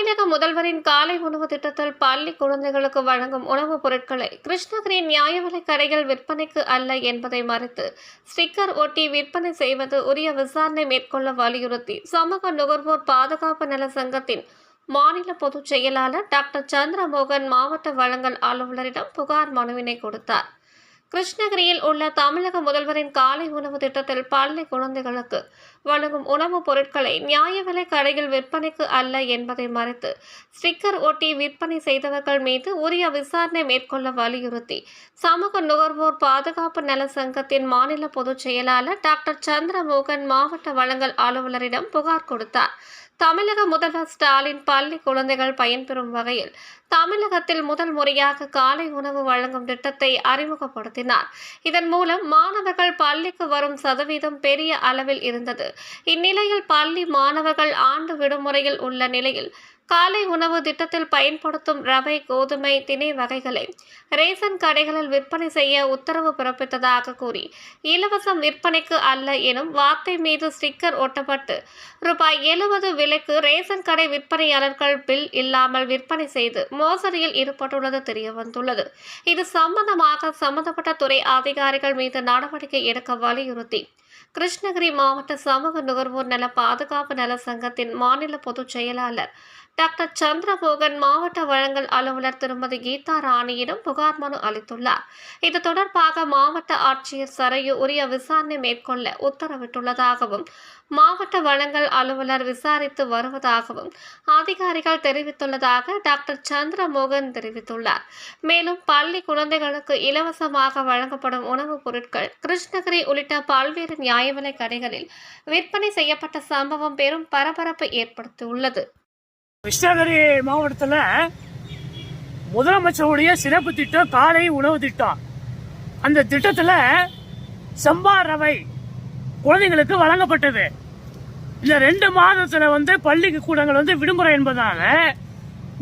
தமிழக முதல்வரின் காலை உணவு திட்டத்தில் பள்ளி குழந்தைகளுக்கு வழங்கும் உணவுப் பொருட்களை கிருஷ்ணகிரி நியாய விலை கடைகள் விற்பனைக்கு அல்ல என்பதை மறுத்து ஸ்டிக்கர் ஒட்டி விற்பனை செய்வது உரிய விசாரணை மேற்கொள்ள வலியுறுத்தி சமூக நுகர்வோர் பாதுகாப்பு நல சங்கத்தின் மாநில பொதுச் செயலாளர் டாக்டர் சந்திரமோகன் மாவட்ட வழங்கல் அலுவலரிடம் புகார் மனுவினை கொடுத்தார். கிருஷ்ணகிரியில் உள்ள தமிழக முதல்வரின் காலை உணவு திட்டத்தில் பள்ளி குழந்தைகளுக்கு வழங்கும் உணவுப் பொருட்களை நியாய விலை கடையில் விற்பனைக்கு அல்ல என்பதை மறைத்து ஸ்டிக்கர் ஒட்டி விற்பனை செய்தவர்கள் மீது உரிய விசாரணை மேற்கொள்ள வலியுறுத்தி சமூக நுகர்வோர் பாதுகாப்பு நல சங்கத்தின் மாநில பொதுச் செயலாளர் டாக்டர் சந்திரமோகன் மாவட்ட வழங்கல் அலுவலரிடம் புகார் கொடுத்தார். தமிழக முதல்வர் ஸ்டாலின் பள்ளி குழந்தைகள் பயன்பெறும் வகையில் தமிழகத்தில் முதல் முறையாக காலை உணவு வழங்கும் திட்டத்தை அறிமுகப்படுத்தினார். இதன் மூலம் மாணவர்கள் பள்ளிக்கு வரும் சதவீதம் பெரிய அளவில் இருந்தது. இந்நிலையில் பள்ளி மாணவர்கள் ஆண்டு விடுமுறையில் உள்ள நிலையில் காலை உணவு திட்டத்தில் பயன்படுத்தும் ரவை கோதுமை திணை வகைகளை ரேசன் கடைகளில் விற்பனை செய்ய உத்தரவு பிறப்பித்ததாக கூறி இலவசம் விற்பனைக்கு அல்ல எனும் வார்த்தை மீது ஸ்டிக்கர் ஒட்டப்பட்டு ரூபாய் எழுபது விலைக்கு ரேசன் கடை விற்பனையாளர்கள் பில் இல்லாமல் விற்பனை செய்து மோசடியில் ஈடுபட்டுள்ளது தெரியவந்துள்ளது. இது சம்பந்தமாக சம்பந்தப்பட்ட துறை அதிகாரிகள் மீது நடவடிக்கை எடுக்க வலியுறுத்தி கிருஷ்ணகிரி மாவட்ட சமூக நுகர்வோர் நல பாதுகாப்பு நல சங்கத்தின் மாநில பொதுச் செயலாளர் டாக்டர் சந்திரமோகன் மாவட்ட வழங்கல் அலுவலர் திருமதி கீதா ராணியிடம் புகார் மனு அளித்துள்ளார். இது தொடர்பாக மாவட்ட ஆட்சியர் சரையு உரிய விசாரணை மேற்கொள்ள உத்தரவிட்டுள்ளதாகவும் மாவட்ட வழங்கல் அலுவலர் விசாரித்து வருவதாகவும் அதிகாரிகள் தெரிவித்துள்ளதாக டாக்டர் சந்திரமோகன் தெரிவித்துள்ளார். மேலும் பள்ளி குழந்தைகளுக்கு இலவசமாக வழங்கப்படும் உணவுப் பொருட்கள் கிருஷ்ணகிரி உள்ளிட்ட பல்வேறு நியாயவிலைக் கடைகளில் விற்பனை செய்யப்பட்ட சம்பவம் பெரும் பரபரப்பை ஏற்படுத்தியுள்ளது. கிருஷ்ணகிரி மாவட்டத்தில் முதலமைச்சருடைய சிறப்பு திட்டம் காலை உணவு திட்டம். அந்த திட்டத்தில் சம்பா ரவை குழந்தைங்களுக்கு வழங்கப்பட்டது. இந்த ரெண்டு மாதத்துல வந்து பள்ளிக்கு கூடங்கள் வந்து விடுமுறை என்பதால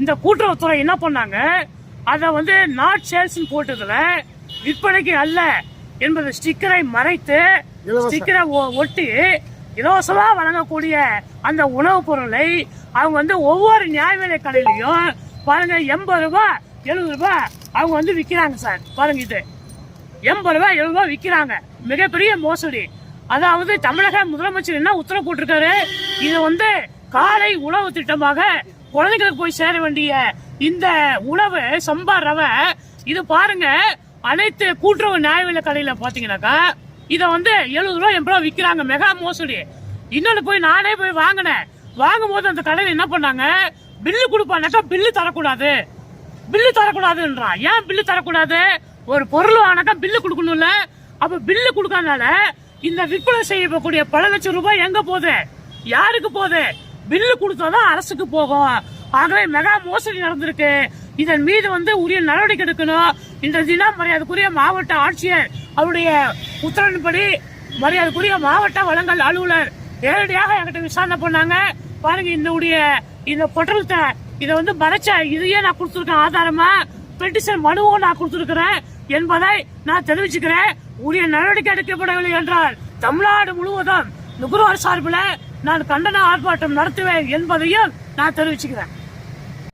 இந்த கூட்டுறவுத்துறை என்ன பண்ணாங்க? அதை வந்து நாட் சேல்ஸ் போட்டதுல விற்பனைக்கு அல்ல என்பது ஸ்டிக்கரை மறைத்து ஸ்டிக்கரை ஒட்டி இலவசமாக வழங்கக்கூடிய அந்த உணவுப் பொருளை அவங்க வந்து ஒவ்வொரு நியாய விலை கடையிலையும் பாருங்க எண்பது ரூபாய் எழுபது ரூபாய் அவங்க வந்து விற்கிறாங்க சார். பாருங்க இது. எண்பது ரூபாய் எழுபது ரூபாய் விற்கிறாங்க மிகப்பெரிய மோசடி. அதாவது தமிழக முதலமைச்சர் என்ன உத்தரவு போட்டிருக்காரு? இது வந்து காலை உணவு திட்டமாக குழந்தைகளுக்கு போய் சேர வேண்டிய இந்த உணவு சம்பா ரவை இது பாருங்க அனைத்து கூட்டுறவு நியாய விலை கடையில பாத்தீங்கன்னாக்கா இதை வந்து எழுபது ரூபா எண்பது ரூபா விற்கிறாங்க மெகா மோசடி. இன்னொன்று போய் நானே போய் வாங்கினேன். வாங்கும் போது அந்த கடையில் என்ன பண்ணாங்க? பில்லு கொடுப்பானாக்கா பில்லு தரக்கூடாது. பில்லு தரக்கூடாதுன்றான் ஏன் பில்லு தரக்கூடாது? ஒரு பொருள் வாங்கினாக்கா பில்லு கொடுக்கணும்ல. அப்போ பில்லு கொடுக்கறதுனால இந்த விற்பனை செய்யக்கூடிய பல லட்சம் ரூபாய் எங்கே போகுது? யாருக்கு போகுது? பில்லு கொடுத்தாதான் அரசுக்கு போகும். ஆகவே மெகா மோசடி நடந்திருக்கு. இதன் மீது வந்து உரிய நடவடிக்கை எடுக்கணும். இந்த தினம் மரியாதைக்குரிய மாவட்ட ஆட்சியர் அவருடைய உத்தரவின்படி மரியாதைக்குரிய மாவட்ட வளங்கள் அலுவலர் நேரடியாக என்கிட்ட விசாரணை பண்ணாங்க. பாருங்க இந்த உடைய இந்த பொட்டலத்தை இதை வந்து மறைச்ச இதையே நான் கொடுத்துருக்கேன் ஆதாரமா? பெட்டிஷன் மனுவும் நான் கொடுத்துருக்கிறேன் என்பதை நான் தெரிவிச்சுக்கிறேன். உரிய நடவடிக்கை எடுக்கப்படவில்லை என்றால் தமிழ்நாடு முழுவதும் நுகர்வோர் சார்பில் நான் கண்டன ஆர்ப்பாட்டம் நடத்துவேன் என்பதையும் நான் தெரிவிச்சுக்கிறேன்.